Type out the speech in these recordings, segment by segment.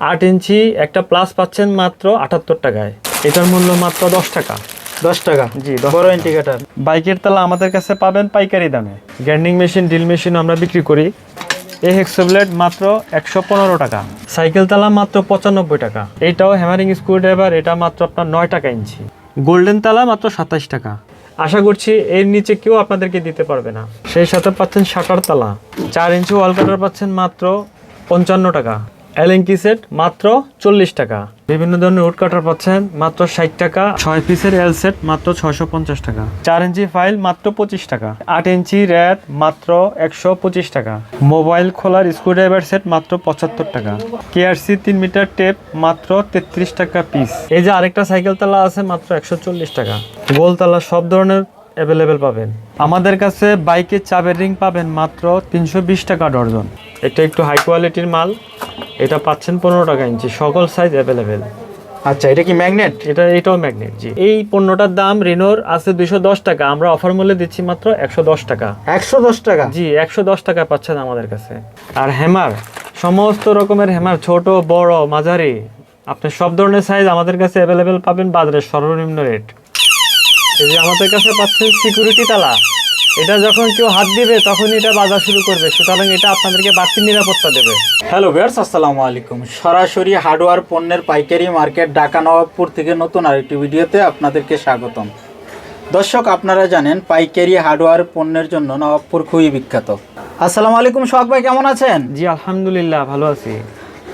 আট ইঞ্চি একটা প্লাস পাচ্ছেন মাত্র আটাত্তর টাকায়। এটার মূল্য মাত্র দশ টাকা। দশ টাকা? জি, 10 বড় ইন্ডিকেটার। বাইকের তালা আমাদের কাছে পাবেন পাইকারি দামে। গ্যান্ডিং মেশিন ড্রিল মেশিন আমরা বিক্রি করি। এই হেক্সোব্লেড মাত্র একশো পনেরো টাকা। সাইকেল তালা মাত্র পঁচানব্বই টাকা। এইটাও হ্যামারিং স্ক্রু ড্রাইভার এটা মাত্র আপনার নয় টাকা ইঞ্চি। গোল্ডেন তালা মাত্র সাতাশ টাকা। আশা করছি এর নিচে কেউ আপনাদেরকে দিতে পারবে না। সেই সাথে পাচ্ছেন শাটার তালা। চার ইঞ্চি ওয়াল কাটার পাচ্ছেন মাত্র পঞ্চান্ন টাকা। এলএনকি সেট মাত্র চল্লিশ টাকা। বিভিন্ন ধরনের উড কাটার পাচ্ছেন, মাত্র ষাট টাকা। ছয় পিসের এল সেট মাত্র ছয়শো পঞ্চাশ টাকা। চার ইঞ্চি ফাইল মাত্র পঁচিশ টাকা। আট ইঞ্চি র্যাত মাত্র একশো পঁচিশ টাকা। মোবাইল খোলার স্ক্রুড্রাইভার সেট মাত্র পঁচাত্তর টাকা। কেআরসি তিন মিটার টেপ মাত্র তেত্রিশ টাকা পিস এই যে আরেকটা সাইকেল তালা আছে, মাত্র একশো চল্লিশ টাকা। গোল তালা সব ধরনের অ্যাভেলেবেল পাবেন। আমাদের কাছে বাইকের চাবের রিং পাবেন মাত্র তিনশো বিশ টাকা ডর্জন। এটা একটু হাই কোয়ালিটির মাল। এটা পাচ্ছেন পনেরো টাকা ইঞ্চি সকল সাইজ অ্যাভেলেবেল আচ্ছা এটা কি ম্যাগনেট এটা এটাও ম্যাগনেট জি। এই পণ্যটার দাম রিনোর আছে দুইশো দশ টাকা আমরা অফার মূল্যে দিচ্ছি মাত্র একশো দশ টাকা। একশো দশ টাকা? জি একশো দশ টাকা পাচ্ছেন আমাদের কাছে। আর হ্যামার সমস্ত রকমের হ্যামার ছোট বড় মাঝারি আপনি সব ধরনের সাইজ আমাদের কাছে অ্যাভেলেবেল পাবেন বাজারের সর্বনিম্ন রেট এই যে আমাদের কাছে পাচ্ছেন সিকিউরিটি তালা। এটা যখন কেউ হাত দিবে তখন এটা বাজার শুরু করবে। সুতরাং এটা আপনাদেরকে বাড়তি নিরাপত্তা দেবে। হ্যালো ভিউয়ার্স আসসালামু আলাইকুম। সরাসরি হার্ডওয়্যার পণ্যের পাইকারি মার্কেট ঢাকা নবাবপুর থেকে নতুন আরেকটি ভিডিওতে আপনাদেরকে স্বাগতম। দর্শক আপনারা জানেন পাইকারি হার্ডওয়্যার পণ্যের জন্য নবাবপুর খুবই বিখ্যাত। আসসালামু আলাইকুম সোহাগ ভাই কেমন আছেন? জি আলহামদুলিল্লাহ ভালো আছি।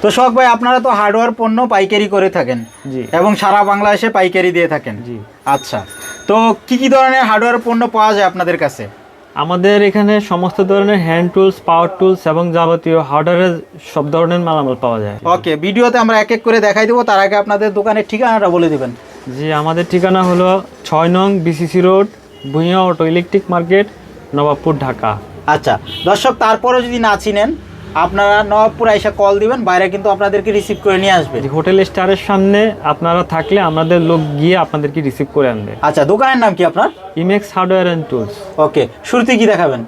তো সোহাগ ভাই আপনারা তো হার্ডওয়্যার পণ্য পাইকারি করে থাকেন জি। এবং সারা বাংলাদেশে পাইকারি দিয়ে থাকেন। জি। আচ্ছা তো কি কি ধরনের হার্ডওয়্যার পণ্য পাওয়া যায় আপনাদের কাছে? আমাদের এখানে সমস্ত ধরনের হ্যান্ড টুলস পাওয়ার টুলস এবং যাবতীয় হার্ডওয়্যারের সব ধরনের মালামাল পাওয়া যায়। ওকে ভিডিওতে আমরা এক এক করে দেখাই দেবো তার আগে আপনাদের দোকানের ঠিকানাটা বলে দিবেন। জি আমাদের ঠিকানা হলো ছয় নং BCC road Bhuiyan auto electric market Nawabpur Dhaka. আচ্ছা দর্শক তারপরেও যদি না চিনেন আপনারা নবাবপুর এসে কল দিবেন বাইরে কিন্তু আপনাদেরকে রিসিভ করে নিয়ে আসবে। হোটেল স্টারের সামনে আপনারা থাকলে আমাদের লোক গিয়ে আপনাদেরকে রিসিভ করে আনবে। আচ্ছা দোকানের নাম কি আপনার? Imex hardware and tools okay শুরুতে কি দেখাবেন?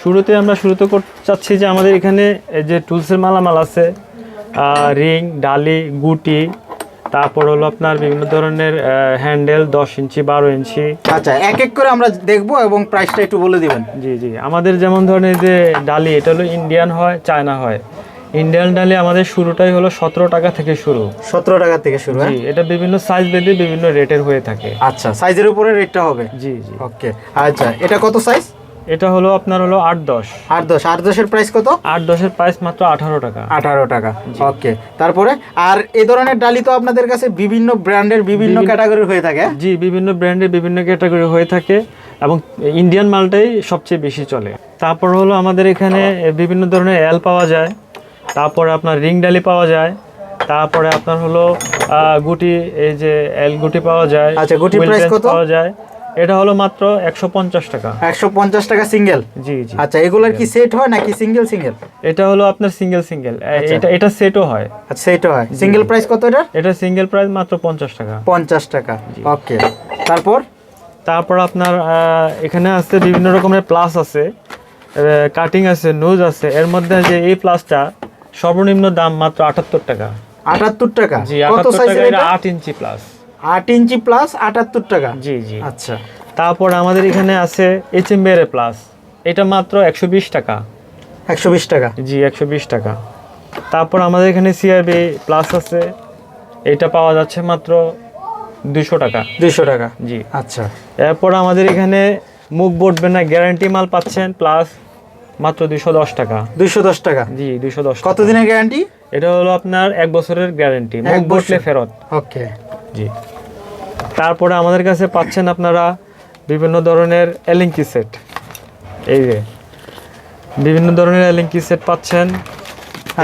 শুরুতে আমরা শুরুতে করতে চাচ্ছি যে আমাদের এখানে এই যে টুলসের মালামাল আছে রিং ডালি গুটি তারপর হলো আপনার বিভিন্ন ধরনের হ্যান্ডেল দশ ইঞ্চি বারো ইঞ্চি। আচ্ছা এক এক করে আমরা দেখব এবং প্রাইসটা একটু বলে দিবেন। জি জি। আমাদের যেমন ধরনের যে ডালি এটা হলো ইন্ডিয়ান হয় চায়না হয়। ইন্ডিয়ান ডালি আমাদের শুরুটাই হলো সতেরো টাকা থেকে শুরু। সতেরো টাকা থেকে শুরু হ্যাঁ? জি এটা বিভিন্ন সাইজ বেঁধে বিভিন্ন রেটের হয়ে থাকে। আচ্ছা সাইজের উপরে রেটটা হবে। জি জি। ওকে আচ্ছা এটা কত সাইজ এটা হলো আপনার হলো আট দশ। আট দশ। আট দশের প্রাইস কত? আট দশের প্রাইস মাত্র আঠারো টাকা। আঠারো টাকা। ওকে তারপরে আর এই ধরনের ডালি তো আপনাদের কাছে বিভিন্ন ব্র্যান্ডের বিভিন্ন ক্যাটাগরি হয়ে থাকে? জি বিভিন্ন ব্র্যান্ডের বিভিন্ন ক্যাটাগরি হয়ে থাকে এবং ইন্ডিয়ান মালটাই সবচেয়ে বেশি চলে। তারপর হলো আমাদের এখানে বিভিন্ন ধরনের এল পাওয়া যায়। তারপরে আপনার রিং ডালি পাওয়া যায়। তারপরে আপনার হলো গুটি এই যে এল গুটি পাওয়া যায়। আচ্ছা, গুটি bench কত? পাওয়া যায়। এটা হলো মাত্র একশো পঞ্চাশ টাকা। একশো পঞ্চাশ টাকা সিঙ্গেল? জি জি। আচ্ছা এগুলোর কি সেট হয় নাকি সিঙ্গেল সিঙ্গেল এটা হলো আপনার সিঙ্গেল সিঙ্গেল আচ্ছা। এটা এটা সেটও হয়। আচ্ছা সেট হয়। সিঙ্গেল প্রাইস কত এটা এটা সিঙ্গেল প্রাইস মাত্র পঞ্চাশ টাকা। পঞ্চাশ টাকা। ওকে তারপর? তারপর আপনার এখানে আছে বিভিন্ন রকমের প্লাস আছে। কাটিং আছে নোজ আছে। এর মধ্যে যে এই প্লাসটা সর্বনিম্ন দাম মাত্র আটাত্তর টাকা। আটাত্তর টাকা? জি কত আটাত্তর টাকা এটা? এটা? আট ইঞ্চি প্লাস আট ইঞ্চি প্লাস আটাত্তর টাকা। জি জি। আচ্ছা। তারপর আমাদের এখানে আছে এইচ এম প্লাস এটা মাত্র একশো বিশ টাকা। একশো বিশ টাকা। জি একশো বিশ টাকা। তারপর আমাদের এখানে সিআরবি প্লাস আছে। এটা পাওয়া যাচ্ছে মাত্র দুশো টাকা। দুইশো টাকা। জি। আচ্ছা। এরপর আমাদের এখানে মুখ বটবে না গ্যারান্টি মাল পাচ্ছেন প্লাস মাত্র দুশো দশ টাকা। দুইশো দশ টাকা। জি দুশো দশ কত দিনের গ্যারান্টি এটা হলো আপনার এক বছরের গ্যারান্টি মুখ বটলে ফেরত। ওকে জি। তারপরে আমাদের কাছে পাচ্ছেন আপনারা বিভিন্ন ধরনের এলিঙ্কি সেট। এই যে বিভিন্ন ধরনের এলিঙ্কি সেট পাচ্ছেন।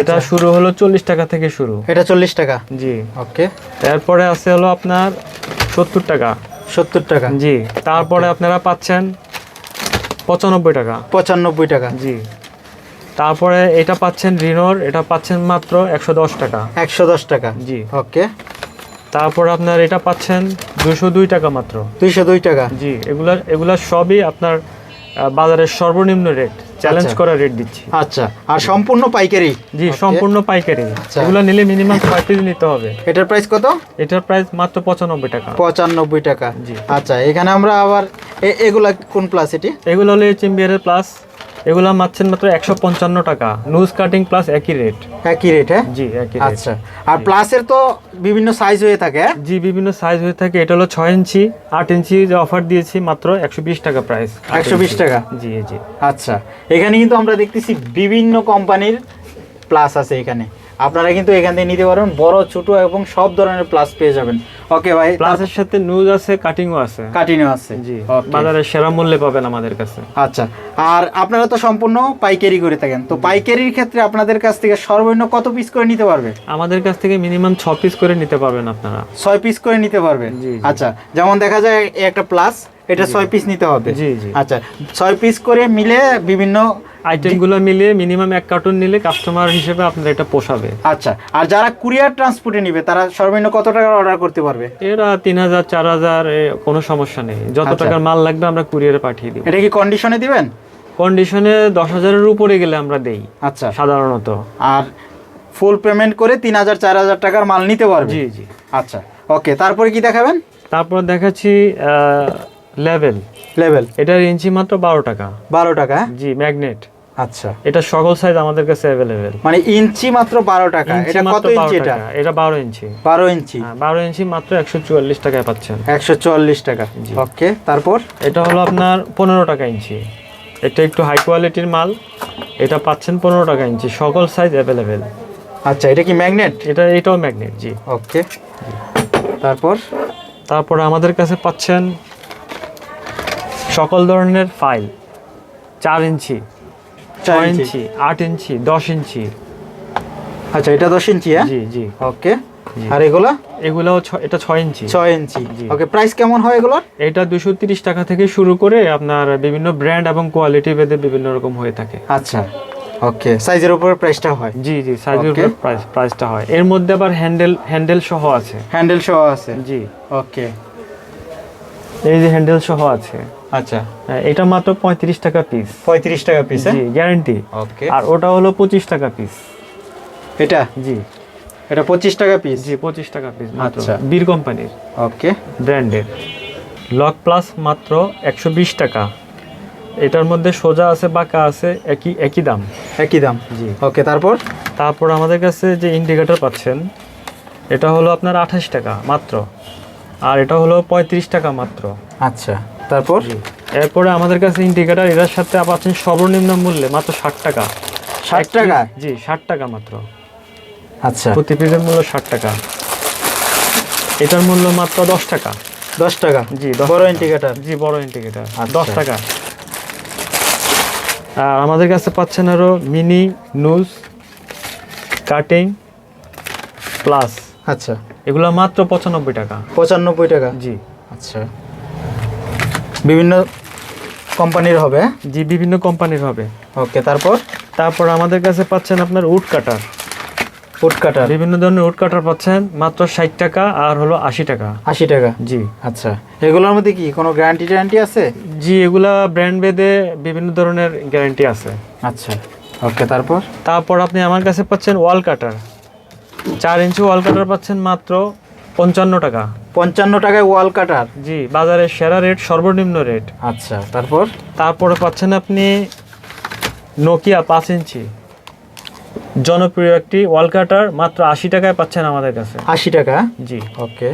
এটা আচ্ছা। শুরু হলো চল্লিশ টাকা থেকে শুরু। এটা চল্লিশ টাকা? জি। ওকে। এরপরে আছে হলো আপনার সত্তর টাকা। সত্তর টাকা? জি। তারপরে আপনারা পাচ্ছেন পঁচানব্বই টাকা। পঁচানব্বই টাকা। জি। তারপরে এটা পাচ্ছেন রিনোর এটা পাচ্ছেন মাত্র একশো দশ টাকা। একশো দশ টাকা। জি। ওকে। তারপর আপনার এটা পাচ্ছেন দুশো দুই টাকা মাত্র। দুইশো দুই টাকা? জি এগুলা এগুলা সবই আপনার বাজারের সর্বনিম্ন রেট চ্যালেঞ্জ। করা রেট দিচ্ছি। আচ্ছা আর সম্পূর্ণ পাইকারি? জি সম্পূর্ণ পাইকারি। আচ্ছা। এগুলো নিলে মিনিমাম ছয় পিস নিতে হবে। এটার প্রাইস কত? এটার প্রাইস মাত্র পঁচানব্বই টাকা। পঁচানব্বই টাকা। জি। আচ্ছা এখানে আমরা আবার এগুলা কোন প্লাস এটি? এগুলো হলো চিম্বিয়ারের প্লাস এগুলো মারছেন মাত্র একশো পঞ্চান্ন টাকা। নিউজ কাটিং প্লাস একই রেট একই রেট হ্যাঁ? জি একই আচ্ছা। আর প্লাসের তো বিভিন্ন সাইজ হয়ে থাকে হ্যাঁ? জি বিভিন্ন সাইজ হয়ে থাকে। এটা হলো ছয় ইঞ্চি আট ইঞ্চি যে অফার দিয়েছি মাত্র একশো বিশ টাকা প্রাইস 120 টাকা? জি জি। আচ্ছা। এখানে কিন্তু আমরা দেখতেছি বিভিন্ন কোম্পানির প্লাস আছে এখানে। আপনারা কিন্তু এখান থেকে নিতে পারবেন। বড় ছোট এবং সব ধরনের প্লাস পেয়ে যাবেন। ওকে ভাই প্লাসের সাথে নিউজ আছে কাটিংও আছে। কাটিংও আছে। জি বাজারে সেরা মূল্যে পাবেন আমাদের কাছে। আচ্ছা আর আপনারা তো সম্পূর্ণ পাইকারি করে থাকেন। তো পাইকারির ক্ষেত্রে আপনাদের কাছ থেকে সর্বনিম্ন কত পিস করে নিতে পারবে? আমাদের কাছ থেকে মিনিমাম ছ পিস করে নিতে পারবেন আপনারা। ছয় পিস করে নিতে পারবেন। আচ্ছা যেমন দেখা যায় একটা প্লাস এটা ছয় পিস নিতে হবে। জি, জি। আচ্ছা ছয় পিস করে মিলে বিভিন্ন আইটেমগুলো মিলিয়ে মিনিমাম এক কার্টুন নিলে কাস্টমার হিসেবে আপনার এটা পোষাবে। আচ্ছা আর যারা কুরিয়ার ট্রান্সপোর্টে নিবে তারা সর্বনিম্ন কত টাকার অর্ডার করতে পারবে? এরা তিন হাজার চার হাজার কোনো সমস্যা নেই। যত আচ্ছা। টাকার মাল লাগবে আমরা কুরিয়ারে পাঠিয়ে দিই এটা কি কন্ডিশনে দিবেন? কন্ডিশনে দশ হাজারের উপরে গেলে আমরা দেই আচ্ছা। সাধারণত। আর ফুল পেমেন্ট করে তিন হাজার চার হাজার টাকার মাল নিতে পারবে? জি জি। আচ্ছা ওকে তারপরে কি দেখাবেন? তারপর দেখাচ্ছি লেভেল লেভেল এটার ইঞ্চি মাত্র বারো টাকা। বারো টাকা হ্যাঁ? জি ম্যাগনেট আচ্ছা। এটা সকল সাইজ আমাদের কাছে অ্যাভেলেবেল মানে ইঞ্চি মাত্র বারো টাকা। এটা কত ইঞ্চি এটা? এটা বারো ইঞ্চি। বারো ইঞ্চি। হ্যাঁ বারো ইঞ্চি মাত্র একশো চুয়াল্লিশ টাকায় পাচ্ছেন। একশো চুয়াল্লিশ টাকা। জি। ওকে তারপর? এটা হলো আপনার পনেরো টাকা ইঞ্চি। এটা একটু হাই কোয়ালিটির মাল। এটা পাচ্ছেন পনেরো টাকা ইঞ্চি। সকল সাইজ অ্যাভেলেবেল আচ্ছা এটা কি ম্যাগনেট এটা এটাও ম্যাগনেট জি। ওকে তারপর? তারপর আমাদের কাছে পাচ্ছেন সকল ধরনের ফাইল চার ইঞ্চি চার ছয় ইঞ্চি। আট ইঞ্চি দশ ইঞ্চি। আচ্ছা এটা দশ ইঞ্চি হ্যাঁ? জি জি। ওকে আর এগুলা? এগুলাও ছ- এটা ছয় ইঞ্চি। ছয় ইঞ্চি। ওকে প্রাইস কেমন হয় এগুলোর? এটা দুশো তিরিশ টাকা থেকে শুরু করে আপনার বিভিন্ন ব্র্যান্ড এবং কোয়ালিটি ভেদে বিভিন্ন রকম হয়ে থাকে। আচ্ছা। ওকে সাইজের উপরে প্রাইসটা হয়। জি জি সাইজের. উপর প্রাইস প্রাইসটা হয়। এর মধ্যে আবার হ্যান্ডেল হ্যান্ডেল সহ আছে। হ্যান্ডেল সহ আছে। জি। ওকে এই যে হ্যান্ডেল সহ আছে। আচ্ছা। হ্যাঁ, এটা মাত্র পঁয়ত্রিশ টাকা পিস পঁয়ত্রিশ টাকা পিস জি গ্যারান্টি ওকে আর ওটা হলো পঁচিশ টাকা পিস এটা? জি। এটা পঁচিশ টাকা পিস জি পঁচিশ টাকা পিস আচ্ছা। বীর কোম্পানির। ওকে ব্র্যান্ডের। লক প্লাস মাত্র একশো বিশ টাকা। এটার মধ্যে সোজা আছে বাঁকা আছে একই একই দাম। একই দাম? জি। ওকে তারপর? তারপর আমাদের কাছে যে ইন্ডিকেটর পাচ্ছেন এটা হলো আপনার আঠাশ টাকা মাত্র। আর এটা হলো পঁয়ত্রিশ টাকা মাত্র। আচ্ছা। তারপর? এরপরে আমাদের কাছে ইন্ডিকেটর এটার সাথে পাচ্ছেন সর্বনিম্ন মূল্যে মাত্র ষাট টাকা। ষাট টাকা? জি ষাট টাকা মাত্র। আচ্ছা। প্রতি পিসের মূল্য ষাট টাকা। এটার মূল্য মাত্র দশ টাকা। দশ টাকা? জি বড়। ইন্ডিকেটর জি বড় ইন্ডিকেটর আচ্ছা। দশ টাকা। আর আমাদের কাছে পাচ্ছেন আরও মিনি নুজ কাটিং প্লাস আচ্ছা। এগুলো মাত্র পঁচানব্বই টাকা। পঁচানব্বই টাকা? জি। আচ্ছা। বিভিন্ন কোম্পানির হবে? জি বিভিন্ন কোম্পানির হবে। ওকে তারপর? তারপর আমাদের কাছে পাচ্ছেন আপনার উড কাটার। উড কাটার। বিভিন্ন ধরনের উড কাটার পাচ্ছেন মাত্র ষাট টাকা আর হলো আশি টাকা। আশি টাকা? জি। আচ্ছা এগুলোর মধ্যে কি কোনো গ্যারান্টি ট্যারান্টি আছে? জি এগুলা ব্র্যান্ড ভেদে বিভিন্ন ধরনের গ্যারান্টি আছে। আচ্ছা ওকে তারপর? তারপর আপনি আমার কাছে পাচ্ছেন ওয়াল কাটার চার ইঞ্চি ওয়াল কাটার পাচ্ছেন মাত্র পঞ্চান্ন টাকা। পঞ্চান্ন টাকায় ওয়াল কাটার? জি বাজারের সেরা রেট সর্বনিম্ন রেট। আচ্ছা তারপর? তারপরে পাচ্ছেন আপনি নোকিয়া পাঁচ ইঞ্চি। জনপ্রিয় একটি ওয়াল কাটার মাত্র আশি টাকায় পাচ্ছেন আমাদের কাছে। আশি টাকা? জি। ওকে।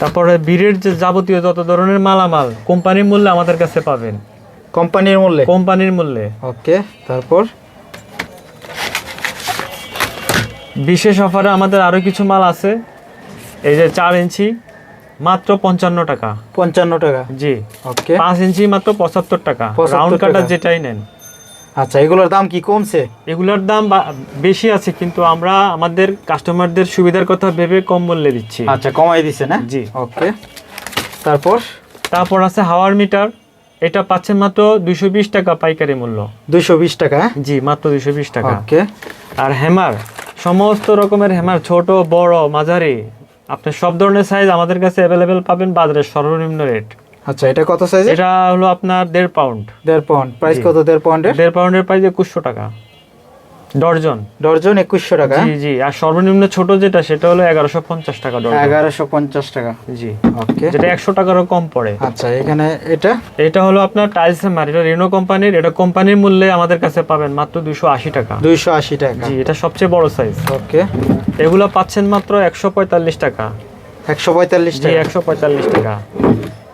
তারপরে বীরের যে যাবতীয় যত ধরনের মালামাল কোম্পানির মূল্যে আমাদের কাছে পাবেন। কোম্পানির মূল্যে? কোম্পানির মূল্যে। ওকে তারপর? বিশেষ অফারে আমাদের আরও কিছু মাল আছে। এই যে চার ইঞ্চি মাত্র পঞ্চান্ন টাকা। পঞ্চান্ন টাকা? জি। ওকে পাঁচ ইঞ্চি মাত্র পঁচাত্তর টাকা। 75 রাউন্ড কাটার যেটাই নেন। আচ্ছা এগুলোর দাম কি কমছে? এগুলোর দাম বেশি আছে কিন্তু আমরা আমাদের কাস্টমারদের সুবিধার কথা ভেবে কম মূল্যে দিচ্ছি। আচ্ছা কমাই দিছে না? জি। ওকে তারপর? তারপর আছে হাওয়ার মিটার। এটা পাচ্ছেন মাত্র দুইশো বিশ টাকা পাইকারি মূল্য। দুইশো বিশ টাকা হ্যাঁ? জি মাত্র দুইশো বিশ টাকা। ওকে আর হ্যামার সমস্ত রকমের হ্যামার ছোট বড় মাঝারি। আপনি সব ধরনের সাইজ আমাদের কাছে অ্যাভেলেবেল পাবেন বাজারের সর্বনিম্ন রেট আচ্ছা এটা কত সাইজ এটা হলো আপনার দেড় পাউন্ড দেড় পাউন্ড প্রাইস কত দেড় পাউন্ডের দেড় পাউন্ডের প্রাইস একুশশো টাকা। ডর্জন। ডর্জন একুশশো টাকা? জি জি। আর সর্বনিম্ন ছোট যেটা সেটা হলো এগারোশো পঞ্চাশ টাকা ডর্জন। এগারোশো পঞ্চাশ টাকা। জি। ওকে যেটা একশো টাকারও কম পড়ে। আচ্ছা এখানে এটা? এটা হলো আপনার টাইলস মার এটা রেনো কোম্পানির এটা কোম্পানির মূল্যে আমাদের কাছে পাবেন মাত্র দুশো আশি টাকা। দুইশো আশি টাকা। জি এটা সবচেয়ে বড় সাইজ ওকে এগুলো পাচ্ছেন মাত্র একশো পঁয়তাল্লিশ টাকা। একশো পঁয়তাল্লিশ টাকা। একশো পঁয়তাল্লিশ টাকা।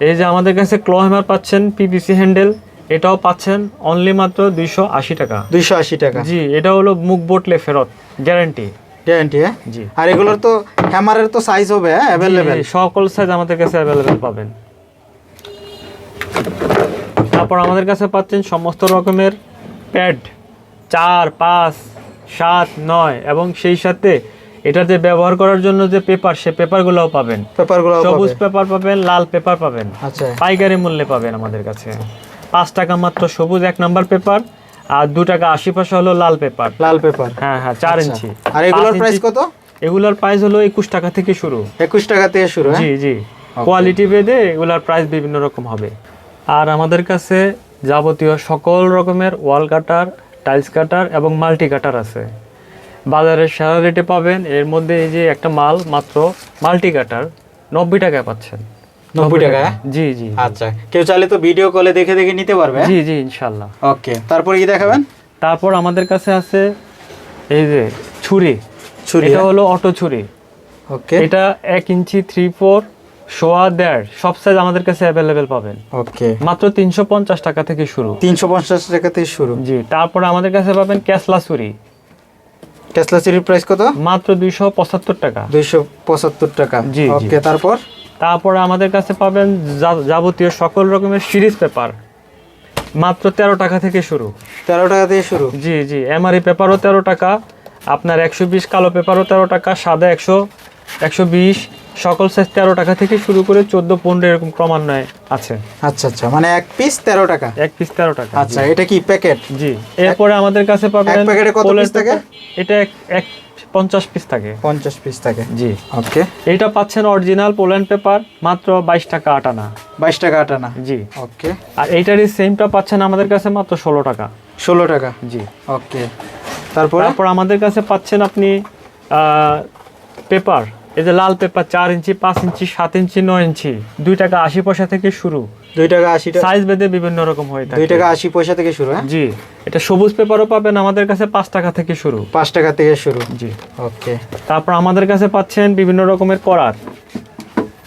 এই যে আমাদের কাছে ক্লো হ্যামার পাচ্ছেন পিপিসি হ্যান্ডেল এটাও পাচ্ছেন অনলি মাত্র দুইশো আশি টাকা। দুইশো আশি টাকা। জি এটা হলো মুখ বটলে ফেরত গ্যারান্টি গ্যারান্টি হ্যাঁ? জি। আর এগুলোর তো হ্যামারের তো সাইজ হবে হ্যাঁ? অ্যাভেলেবেল সকল সাইজ আমাদের কাছে অ্যাভেলেবেল পাবেন। তারপর আমাদের কাছে পাচ্ছেন সমস্ত রকমের প্যাড চার পাঁচ সাত নয় এবং সেই সাথে এটা যে ব্যবহার করার জন্য যে পেপার সে পেপারগুলোও পাবেন। পেপারগুলো সবুজ পেপার পাবেন লাল পেপার পাবেন। আচ্ছা। পাইকারি মূল্যে পাবেন আমাদের কাছে। পাঁচ টাকা মাত্র সবুজ এক নাম্বার পেপার আর দু টাকা আশি পয়সা হলো লাল পেপার লাল পেপার হ্যাঁ হ্যাঁ চার আচ্ছা। ইঞ্চি। আর এগুলোর প্রাইস কত? এগুলোর প্রাইস হলো একুশ টাকা থেকে শুরু। একুশ টাকা থেকে শুরু হ্যাঁ? জি জি। কোয়ালিটি ভেদে এগুলার প্রাইস বিভিন্ন রকম হবে। আর আমাদের কাছে যাবতীয় সকল রকমের ওয়াল কাটার টাইলস কাটার এবং মাল্টি কাটার আছে। বাজারে সেরা রেটে পাবেন। এর মধ্যে এই যে একটা মাল মাত্র মাল্টি কাটার নব্বই টাকায় পাচ্ছেন। 90 টাকা? জি জি আচ্ছা কেউ চাইলে তো ভিডিও কলে দেখে দেখে নিতে পারবে। জি জি ইনশাল্লাহ। ওকে তারপর কি দেখাবেন? তারপর আমাদের কাছে আছে এই যে ছুরি। ছুরি এটা হলো অটো ছুরি। ওকে। এটা এক ইঞ্চি থ্রি ফোর সোয়া দেড় সব সাইজ আমাদের কাছে অ্যাভেলেবেল পাবেন। ওকে। মাত্র তিনশো পঞ্চাশ টাকা থেকে শুরু। তিনশো পঞ্চাশ টাকা থেকে শুরু। জি তারপরে আমাদের কাছে পাবেন ক্যাসলা ছুরি। টেসলা সিরির প্রাইস কত? মাত্র দুইশো পঁচাত্তর টাকা। দুইশো পঁচাত্তর টাকা। জি, জি। ওকে তারপর? তারপরে আমাদের কাছে পাবেন যাবতীয় সকল রকমের সিরিজ পেপার। মাত্র তেরো টাকা থেকে শুরু। তেরো টাকা থেকে শুরু? জি জি। এমআরই পেপারও তেরো টাকা। আপনার একশো বিশ কালো পেপারও তেরো টাকা। সাদা একশো একশো বিশ। সকল সাইজ তেরো টাকা থেকে শুরু করে চোদ্দ পনেরো এরকম ক্রমান্বয়ে আছে। আচ্ছা আচ্ছা মানে এক পিস তেরো টাকা? এক পিস তেরো টাকা। আচ্ছা এটা কি প্যাকেট জি এরপরে আমাদের কাছে পাবেন প্যাকেটে কত piece থাকে? এটা এক এক পঞ্চাশ পিস থাকে। পঞ্চাশ পিস থাকে। জি। ওকে এইটা পাচ্ছেন অরিজিনাল পোল্যান্ড পেপার মাত্র বাইশ টাকা আটানা বাইশ টাকা আটানা জি। ওকে আর এইটারই সেমটা পাচ্ছেন আমাদের কাছে মাত্র ষোলো টাকা। ষোলো টাকা? জি। ওকে তারপরে? তারপর আমাদের কাছে পাচ্ছেন আপনি পেপার এই যে লাল পেপার চার ইঞ্চি পাঁচ ইঞ্চি সাত ইঞ্চি নয় ইঞ্চি দুই টাকা আশি পয়সা থেকে শুরু। দুই টাকা আশি সাইজ বেঁধে বিভিন্ন রকম হয়ে থাকে। দুই টাকা আশি পয়সা থেকে শুরু হ্যাঁ? জি। এটা সবুজ পেপারও পাবেন আমাদের কাছে পাঁচ টাকা থেকে শুরু। পাঁচ টাকা থেকে শুরু। জি। ওকে। তারপর আমাদের কাছে পাচ্ছেন বিভিন্ন রকমের করার।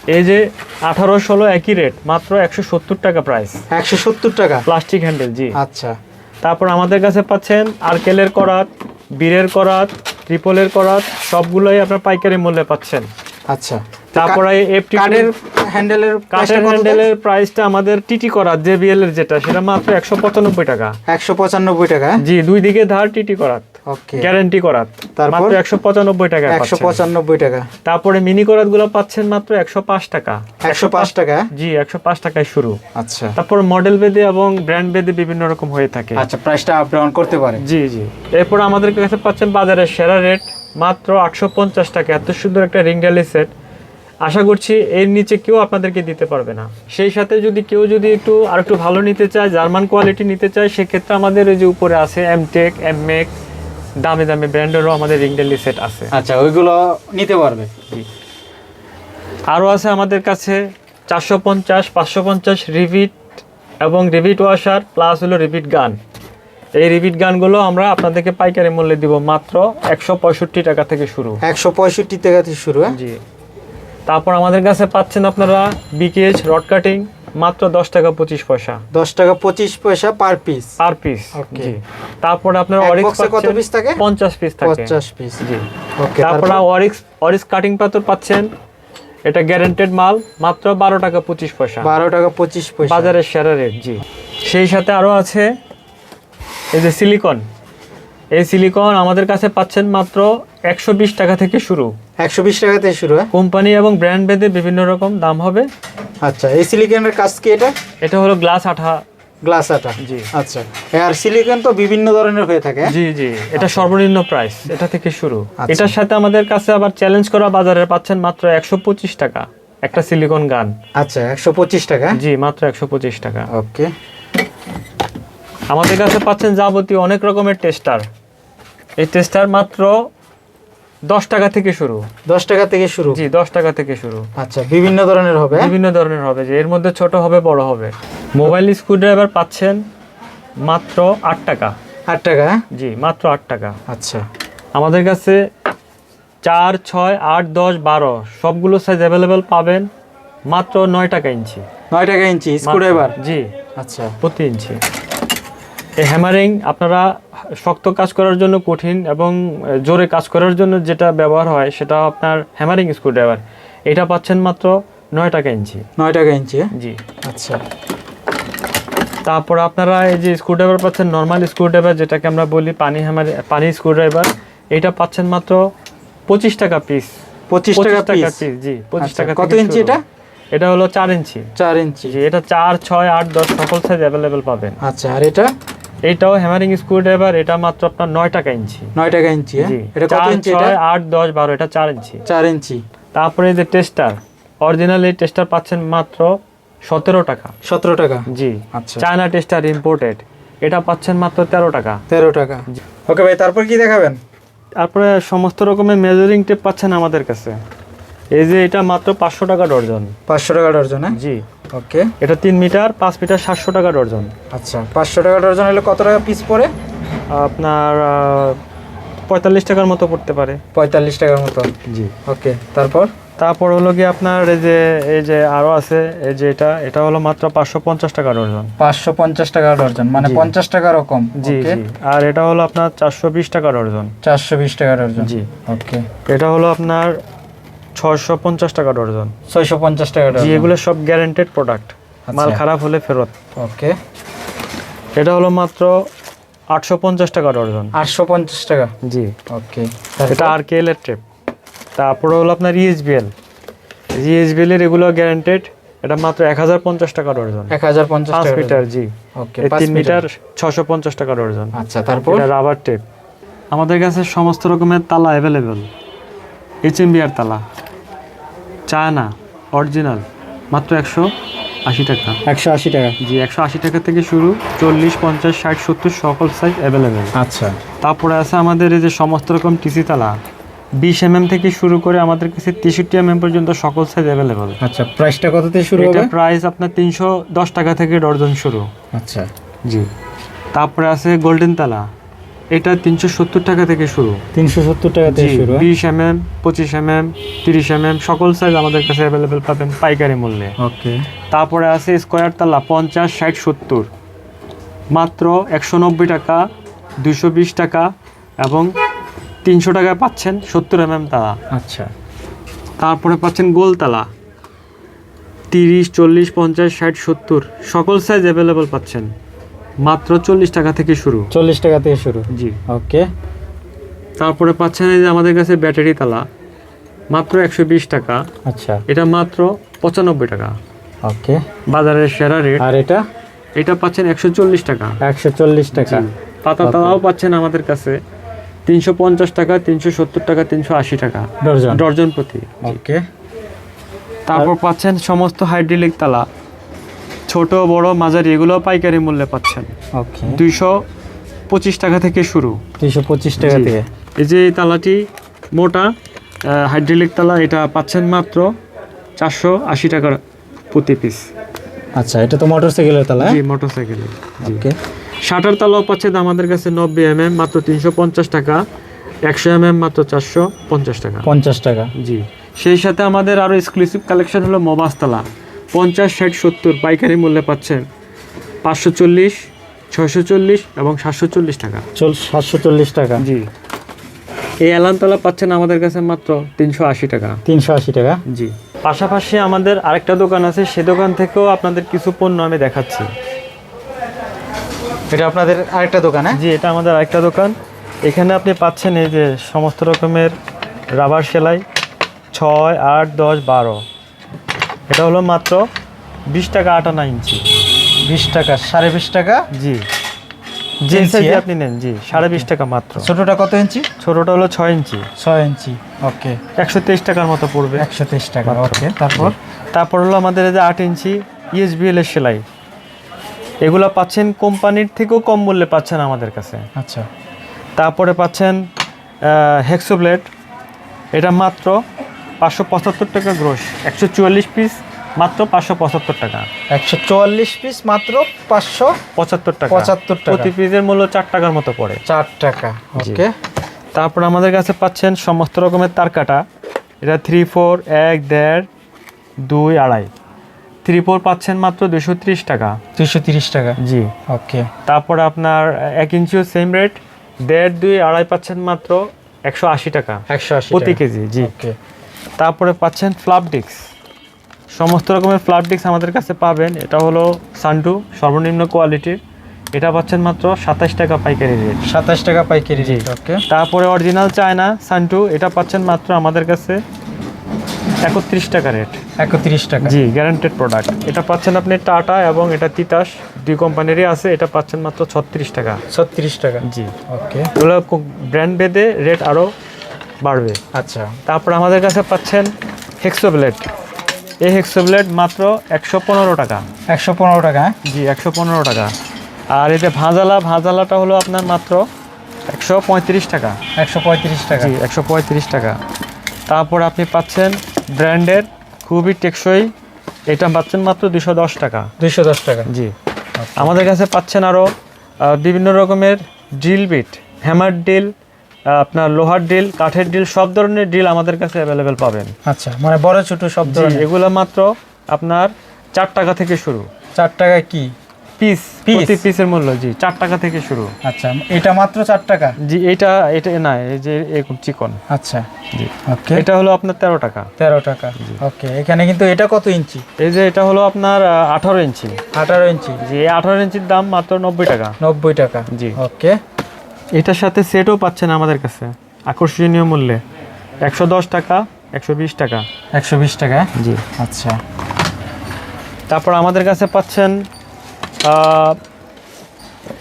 এই যে আঠারো ষোলো একই রেট মাত্র একশো সত্তর টাকা প্রাইস একশো সত্তর টাকা? প্লাস্টিক হ্যান্ডেল জি। আচ্ছা। তারপর আমাদের কাছে পাচ্ছেন আরকেলের করাত বীরের করাত ট্রিপলের করাত সবগুলোই আপনার পাইকারি মূল্যে পাচ্ছেন। আচ্ছা। তারপরে এফটি হ্যান্ডেলের হ্যান্ডেলের প্রাইসটা আমাদের টিটি করাত জেবিএল এর যেটা সেটা মাত্র একশো পঁচানব্বই টাকা। একশো পঁচানব্বই টাকা? জি দুই দিকে ধার টিটি করাত। ওকে গ্যারান্টি করাত। তারপর? মাত্র একশো পঁচানব্বই টাকা একশো পঁচানব্বই টাকা। তারপরে মিনি করাতগুলো পাচ্ছেন মাত্র একশো পাঁচ টাকা। একশো পাঁচ টাকা? জি একশো পাঁচ টাকায় শুরু। আচ্ছা। তারপর মডেল এবং ব্র্যান্ড বিভিন্ন রকম হয়ে থাকে। আচ্ছা প্রাইসটা আপ ডাউন করতে পারে। জি জি। এরপর আমাদের কাছে পাচ্ছেন বাজারের সেরা রেট মাত্র আটশো পঞ্চাশ টাকা। এত সুন্দর একটা রিং ডালি সেট আশা করছি এর নিচে কেউ আপনাদেরকে দিতে পারবে না। সেই সাথে যদি কেউ যদি একটু আর একটু ভালো নিতে চায় জার্মান কোয়ালিটি নিতে চায় সেক্ষেত্রে আমাদের ওই যে উপরে আছে এমটেক এমমেক দামি দামি ব্র্যান্ডেরও আমাদের রিং ডেলি সেট আছে। আচ্ছা ওইগুলো নিতে পারবে? জি। আরও আছে আমাদের কাছে চারশো পঞ্চাশ পাঁচশো পঞ্চাশ রিভিট এবং রিভিট ওয়াশার প্লাস হলো রিভিট গান। এই রিভিট গানগুলো আমরা আপনাদেরকে পাইকারি মূল্যে দিব মাত্র একশো পঁয়ষট্টি টাকা থেকে শুরু। একশো পঁয়ষট্টি টাকা থেকে শুরু হ্যাঁ? জি। তারপর আমাদের কাছে পাচ্ছেন আপনারা বিকেজ রড কাটিং মাত্র দশ টাকা পঁচিশ পয়সা। দশ টাকা পঁচিশ পয়সা পার পিস। Per piece. জি। তারপরে আপনার অরিক্স কত piece থাকে? পঞ্চাশ পিস থাকে। পঞ্চাশ পিস জি। তারপরে অরিক্স অরিক্স কাটিং পাথর পাচ্ছেন। এটা গ্যারান্টেড মাল মাত্র বারো টাকা পঁচিশ পয়সা। বারো টাকা পঁচিশ পয়সা। বাজারের সেরা রেট জি। সেই সাথে আরও আছে এই যে সিলিকন এই সিলিকন আমাদের কাছে পাচ্ছেন মাত্র একশো বিশ টাকা থেকে শুরু। একশো বিশ টাকা থেকে শুরু হ্যাঁ? কোম্পানি এবং ব্র্যান্ড ভেদে বিভিন্ন রকম দাম হবে। আচ্ছা এই সিলিকনের কাজ কি এটা? এটা হলো গ্লাস আঠা। গ্লাস আটা জি। আচ্ছা। আর সিলিকন তো বিভিন্ন ধরনের হয়ে থাকে হ্যাঁ? জি জি। এটা সর্বনিম্ন প্রাইস এটা থেকে শুরু। আচ্ছা। এটার সাথে আমাদের কাছে আবার চ্যালেঞ্জ করা বাজারে পাচ্ছেন মাত্র একশো পঁচিশ টাকা একটা সিলিকন গান। আচ্ছা একশো পঁচিশ টাকা? জি মাত্র একশো পঁচিশ টাকা। ওকে। আমাদের কাছে পাচ্ছেন যাবতীয় অনেক রকমের টেস্টার এই টেস্টার মাত্র দশ টাকা থেকে শুরু। দশ টাকা থেকে শুরু? জি দশ টাকা থেকে শুরু। আচ্ছা বিভিন্ন ধরনের হবে? বিভিন্ন ধরনের হবে যে এর মধ্যে ছোট হবে বড় হবে। মোবাইল স্ক্রুড্রাইভার পাচ্ছেন মাত্র আট টাকা। আট টাকা? জি মাত্র আট টাকা। আচ্ছা। আমাদের কাছে চার ছয় আট দশ বারো সবগুলো সাইজ অ্যাভেলেবেল পাবেন মাত্র নয় টাকা ইঞ্চি। নয় টাকা ইঞ্চি স্ক্রুড্রাইভার? জি। আচ্ছা। প্রতি ইঞ্চি। এই হ্যামারিং আপনারা শক্ত কাজ করার জন্য কঠিন এবং জোরে কাজ করার জন্য যেটা ব্যবহার হয় সেটা আপনার হ্যামারিং স্ক্রুড্রাইভার এটা পাচ্ছেন মাত্র নয় টাকা ইঞ্চি। নয় টাকা ইঞ্চি হ্যাঁ? জি। আচ্ছা। তারপর আপনারা এই যে স্ক্রুড্রাইভার পাচ্ছেন নর্মাল স্ক্রুড্রাইভার যেটাকে আমরা বলি পানি হ্যামার পানি স্ক্রুড্রাইভার এটা পাচ্ছেন মাত্র পঁচিশ টাকা পিস পঁচিশ টাকা পিস জি পঁচিশ আচ্ছা, টাকা কত ইঞ্চি এটা? এটা হলো চার ইঞ্চি। চার ইঞ্চি। এটা চার ছয় আট দশ সকল সাইজ অ্যাভেলেবেল পাবেন। আচ্ছা আর এটা? এইটাও হ্যামারিং স্ক্রুড্রাইভার এটা মাত্র আপনার নয় টাকা ইঞ্চি। নয় টাকা ইঞ্চি হ্যাঁ? এটা কত চার ইঞ্চি এটা? আট দশ বারো এটা চার ইঞ্চি। চার ইঞ্চি। তারপরে এই যে টেস্টার অরিজিনাল এই টেস্টার পাচ্ছেন মাত্র সতেরো টাকা। সতেরো টাকা? জি। আচ্ছা। চায়না টেস্টার ইম্পোর্টেড এটা পাচ্ছেন মাত্র তেরো টাকা। তেরো টাকা। ওকে ভাই তারপর কি দেখাবেন? তারপরে সমস্ত রকমের মেজারিং টেপ পাচ্ছেন আমাদের কাছে। এই যে এটা মাত্র পাঁচশো টাকা ডর্জন। পাঁচশো টাকা ডর্জন হ্যাঁ? জি। ওকে। এটা তিন মিটার পাঁচ মিটার সাতশো টাকা ডর্জন আচ্ছা পাঁচশো টাকা ডর্জন হলে কত টাকা পিস পড়ে? আপনার পঁয়তাল্লিশ টাকার মতো পড়তে পারে। পঁয়তাল্লিশ টাকার মতো? জি। ওকে তারপর? তারপর হলো কি আপনার এই যে এই যে আরও আছে এই যে এটা এটা হলো মাত্র পাঁচশো পঞ্চাশ টাকা ডর্জন পাঁচশো পঞ্চাশ টাকা ডর্জন মানে পঞ্চাশ টাকারও কম জি ওকে? জি। আর এটা হলো আপনার চারশো বিশ টাকা ডর্জন চারশো বিশ টাকা ডর্জন জি। ওকে। এটা হলো আপনার ছশো পঞ্চাশ টাকা ডর্জন ছয়শো পঞ্চাশ টাকা জি এগুলো সব গ্যারেন্টেড প্রোডাক্ট মাল আচ্ছা। খারাপ হলে ফেরত। ওকে। এটা হলো মাত্র আটশো পঞ্চাশ টাকা ডর্জন আটশো পঞ্চাশ টাকা? জি। ওকে। এটা আর কে এর ট্রেপ তারপরে হলো আপনার E ইএসবিএল ইএসবিএল এর এগুলো গ্যারান্টেড এটা মাত্র এক হাজার পঞ্চাশ টাকা ডর্জন এক হাজার পঞ্চাশ টাকা মিটার জি। ওকে তিন মিটার। ছশো পঞ্চাশ টাকা ডর্জন আচ্ছা তারপর? এটা রাবার টেপ আমাদের কাছে সমস্ত রকমের তালা অ্যাভেলেবেল এইচএমবিআর তালা। চায়না অরিজিনাল মাত্র একশো আশি টাকা। একশো আশি টাকা। জি একশো আশি টাকা থেকে শুরু চল্লিশ পঞ্চাশ ষাট সত্তর সকল সাইজ অ্যাভেলেবেল আচ্ছা। তারপরে আছে আমাদের এই যে সমস্ত রকম টিসি তালা। বিশ এম থেকে শুরু করে আমাদের কাছে তেষট্টি এম পর্যন্ত সকল সাইজ অ্যাভেলেবেল আচ্ছা প্রাইসটা কত থেকে শুরু এটা প্রাইস আপনার তিনশো দশ টাকা থেকে ডর্জন শুরু। আচ্ছা। জি। তারপরে আছে গোল্ডেন তালা। এটা তিনশো সত্তর টাকা থেকে শুরু। তিনশো সত্তর টাকা থেকে শুরু হ্যাঁ? বিশ এমএম পঁচিশ এমএম তিরিশ এমএম সকল সাইজ আমাদের কাছে অ্যাভেলেবেল পাবেন পাইকারি মূল্যে। ওকে। তারপরে আছে স্কোয়ার তালা পঞ্চাশ ষাট সত্তর। মাত্র একশো নব্বই টাকা দুশো বিশ টাকা এবং তিনশো টাকায় পাচ্ছেন সত্তর এমএম তালা। আচ্ছা। তারপরে পাচ্ছেন গোল তালা তিরিশ চল্লিশ পঞ্চাশ ষাট সত্তর সকল সাইজ অ্যাভেলেবেল পাচ্ছেন। মাত্র চল্লিশ টাকা থেকে শুরু। চল্লিশ টাকা থেকে শুরু? জি। ওকে। তারপরে পাচ্ছেন এই যে আমাদের কাছে ব্যাটারি তালা মাত্র একশো বিশ টাকা। আচ্ছা। এটা মাত্র পঁচানব্বই টাকা। ওকে। বাজারের সেরা রেট। আর এটা? এটা পাচ্ছেন একশো চল্লিশ টাকা। একশো চল্লিশ টাকা। পাতা তালাও পাচ্ছেন আমাদের কাছে তিনশো পঞ্চাশ টাকা তিনশো সত্তর টাকা তিনশো আশি টাকা। ডর্জন। ডর্জন প্রতি। ওকে। তারপর পাচ্ছেন সমস্ত হাইড্রিলিক তালা। ছোট বড় মাঝারি এগুলো পাইকারি মূল্যে পাচ্ছেন। দুইশো পঁচিশ টাকা থেকে শুরু। দুইশো পঁচিশ টাকা। থেকে। এই যে তালাটি মোটা হাইড্রিলিক তালা এটা পাচ্ছেন মাত্র চারশো আশি টাকার প্রতি পিস। আচ্ছা এটা তো মোটর সাইকেলের তালা জি মোটরসাইকেলে ওকে। শাটার তালাও পাচ্ছেন আমাদের কাছে নব্বই এম এম মাত্র তিনশো পঞ্চাশ টাকা। একশো এম এম মাত্র চারশো পঞ্চাশ টাকা। পঞ্চাশ টাকা। জি। সেই সাথে আমাদের আরও এক্সক্লুসিভ কালেকশন হলো মোবাস তালা। পঞ্চাশ ষাট সত্তর পাইকারি মূল্যে পাচ্ছেন পাঁচশো চল্লিশ ছয়শো চল্লিশ এবং সাতশো চল্লিশ টাকা। চল সাতশো চল্লিশ টাকা। জি। এই অ্যালানতলা পাচ্ছেন আমাদের কাছে মাত্র তিনশো আশি টাকা। তিনশো আশি টাকা। জি। পাশাপাশি আমাদের আরেকটা দোকান আছে সে দোকান থেকেও আপনাদের কিছু পণ্য আমি দেখাচ্ছি। এটা আপনাদের আরেকটা দোকান হ্যাঁ? জি এটা আমাদের আরেকটা দোকান। এখানে আপনি পাচ্ছেন এই যে সমস্ত রকমের রাবার সেলাই ছয় আট দশ বারো। এটা হলো মাত্র বিশ টাকা আটানা ইঞ্চি। বিশ টাকা সাড়ে বিশ টাকা? জি। যে ইঞ্চি, সাইজে হ্যাঁ? আপনি নেন জি সাড়ে বিশ টাকা মাত্র। ছোটটা কত ইঞ্চি? ছোটোটা হলো ছয় ইঞ্চি। ছয় ইঞ্চি ওকে একশো তেইশ টাকার মতো পড়বে। একশো তেইশ টাকা ওকে তারপর? তারপর হলো আমাদের এই যে আট ইঞ্চি ইএসবিএল এর সেলাই। এগুলো পাচ্ছেন কোম্পানির থেকেও কম মূল্যে পাচ্ছেন আমাদের কাছে। আচ্ছা। তারপরে পাচ্ছেন হেক্সোব্লেড এটা মাত্র পাঁচশো পঁচাত্তর টাকা গ্রোস একশো চুয়াল্লিশ পিস মাত্র পাঁচশো পঁচাত্তর টাকা। একশো চুয়াল্লিশ পিস মাত্র পাঁচশো পঁচাত্তর টাকা। পঁচাত্তর টাকা। প্রতি পিসের মূল্য চার টাকার মতো পড়ে। চার টাকা ওকে তারপর আমাদের কাছে পাচ্ছেন সমস্ত রকমের তার কাটা এটা থ্রি ফোর এক দেড় দুই আড়াই। থ্রি ফোর পাচ্ছেন মাত্র দুশো ত্রিশ টাকা। দুশো তিরিশ টাকা। জি। ওকে তারপরে আপনার এক ইঞ্চিও সেম রেট দেড় দুই আড়াই পাচ্ছেন মাত্র একশো আশি টাকা। একশো আশি প্রতি কেজি জি। ওকে তারপরে পাচ্ছেন ফ্লাপ ডিক্স সমস্ত রকমের ফ্লাপ ডিক্স আমাদের কাছে পাবেন। এটা হলো সান্টু সর্বনিম্ন কোয়ালিটির এটা পাচ্ছেন মাত্র সাতাশ টাকা পাইকারি রেট সাতাশ টাকা পাইকারি রেট ওকে তারপরে অরিজিনাল চায়না সান্টু এটা পাচ্ছেন মাত্র আমাদের কাছে একত্রিশ টাকা রেট একত্রিশ টাকা। জি গ্যারান্টেড প্রোডাক্ট এটা পাচ্ছেন আপনি টাটা এবং এটা তিতাস দুই কোম্পানিরই আছে। এটা পাচ্ছেন মাত্র ছত্রিশ টাকা। ছত্রিশ টাকা। জি। ওকে এগুলো ব্র্যান্ড বেদে রেট আরও বাড়বে। আচ্ছা তারপর আমাদের কাছে পাচ্ছেন হেক্সোব্লেড। এই হেক্সোব্লেড মাত্র একশো পনেরো টাকা। একশো পনেরো টাকা হ্যাঁ? জি একশো পনেরো টাকা। আর যে ভাজালা ভাজালাটা হলো আপনার মাত্র একশো পঁয়ত্রিশ টাকা। একশো পঁয়ত্রিশ টাকা। জি একশো পঁয়ত্রিশ টাকা। তারপর আপনি পাচ্ছেন ব্র্যান্ডের খুবই টেকসই এটা পাচ্ছেন মাত্র দুশো দশ টাকা। দুশো দশ টাকা। জি। আমাদের কাছে পাচ্ছেন আরও বিভিন্ন রকমের ড্রিল বিট হ্যামার ডিল আপনার লোহার ডিল কাঠের ডিল সব ধরনের ডিল আমাদের কাছে অ্যাভেলেবেল পাবেন। আচ্ছা মানে বড় ছোট সব ধরনের? এগুলো মাত্র আপনার চার টাকা থেকে শুরু। চার টাকা কি? পিস? প্রতি পিসের মূল্য জি চার টাকা থেকে শুরু। আচ্ছা এটা মাত্র চার টাকা? জি এটা এটা না এই যে এরকম চিকন। আচ্ছা জি। ওকে। এটা হলো আপনার তেরো টাকা। তেরো টাকা ওকে। এখানে কিন্তু এটা কত ইঞ্চি? এই যে এটা হলো আপনার আঠারো ইঞ্চি। আঠারো ইঞ্চি। জি আঠারো ইঞ্চির দাম মাত্র নব্বই টাকা। নব্বই টাকা জি। ওকে। এটার সাথে সেটও পাচ্ছেন আমাদের কাছে আকর্ষণীয় মূল্যে। একশো দশ টাকা একশো বিশ টাকা। একশো বিশ টাকা? জি। আচ্ছা। তারপর আমাদের কাছে পাচ্ছেন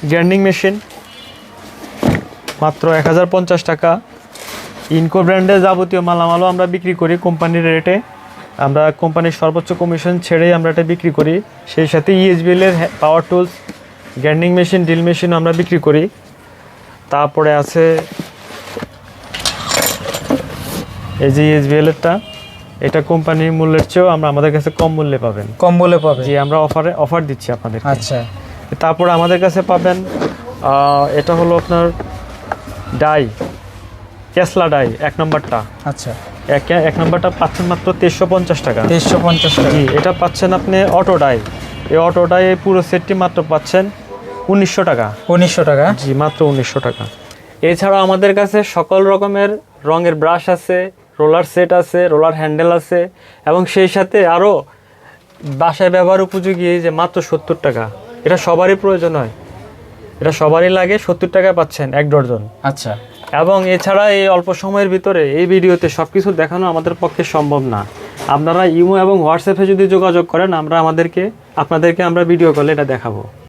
গ্র্যান্ডিং মেশিন মাত্র এক হাজার পঞ্চাশ টাকা। ইনকো ব্র্যান্ডের যাবতীয় মালামালও আমরা বিক্রি করি কোম্পানির রেটে। আমরা কোম্পানির সর্বোচ্চ কমিশন ছেড়েই আমরা এটা বিক্রি করি। সেই সাথে E ESBL power tools grinding machine drill machine আমরা বিক্রি করি। তারপরে আছে এই যে ইএসবিএল এরটা এটা কোম্পানির মূল্যের চেয়েও আমরা আমাদের কাছে কম মূল্যে পাবেন। কম বলে পাবেন? জি আমরা অফারে অফার দিচ্ছি আপনাদের আচ্ছা। তারপরে আমাদের কাছে পাবেন এটা হলো আপনার ডাই কেসলা ডাই এক নম্বরটা। আচ্ছা। এক এক নম্বরটা পাচ্ছেন মাত্র তেইশশো পঞ্চাশ টাকা। তেইশশো পঞ্চাশ টাকা। জি এটা পাচ্ছেন আপনি অটো ডাই। এই অটো ডাই পুরো সেটটি মাত্র পাচ্ছেন উনিশশো টাকা। উনিশশো টাকা? জি মাত্র উনিশশো টাকা। এছাড়াও আমাদের কাছে সকল রকমের রঙের ব্রাশ আছে রোলার সেট আছে রোলার হ্যান্ডেল আছে এবং সেই সাথে আরও বাসায় ব্যবহার উপযোগী যে মাত্র সত্তর টাকা। এটা সবারই প্রয়োজন হয়। এটা সবারই লাগে সত্তর টাকা পাচ্ছেন এক ডজন। আচ্ছা। এবং এছাড়া এই অল্প সময়ের ভিতরে এই ভিডিওতে সব কিছু দেখানো আমাদের পক্ষে সম্ভব না। আপনারা ইমো এবং হোয়াটসঅ্যাপে যদি যোগাযোগ করেন আমরা আমাদেরকে আপনাদেরকে আমরা ভিডিও কলে এটা দেখাবো।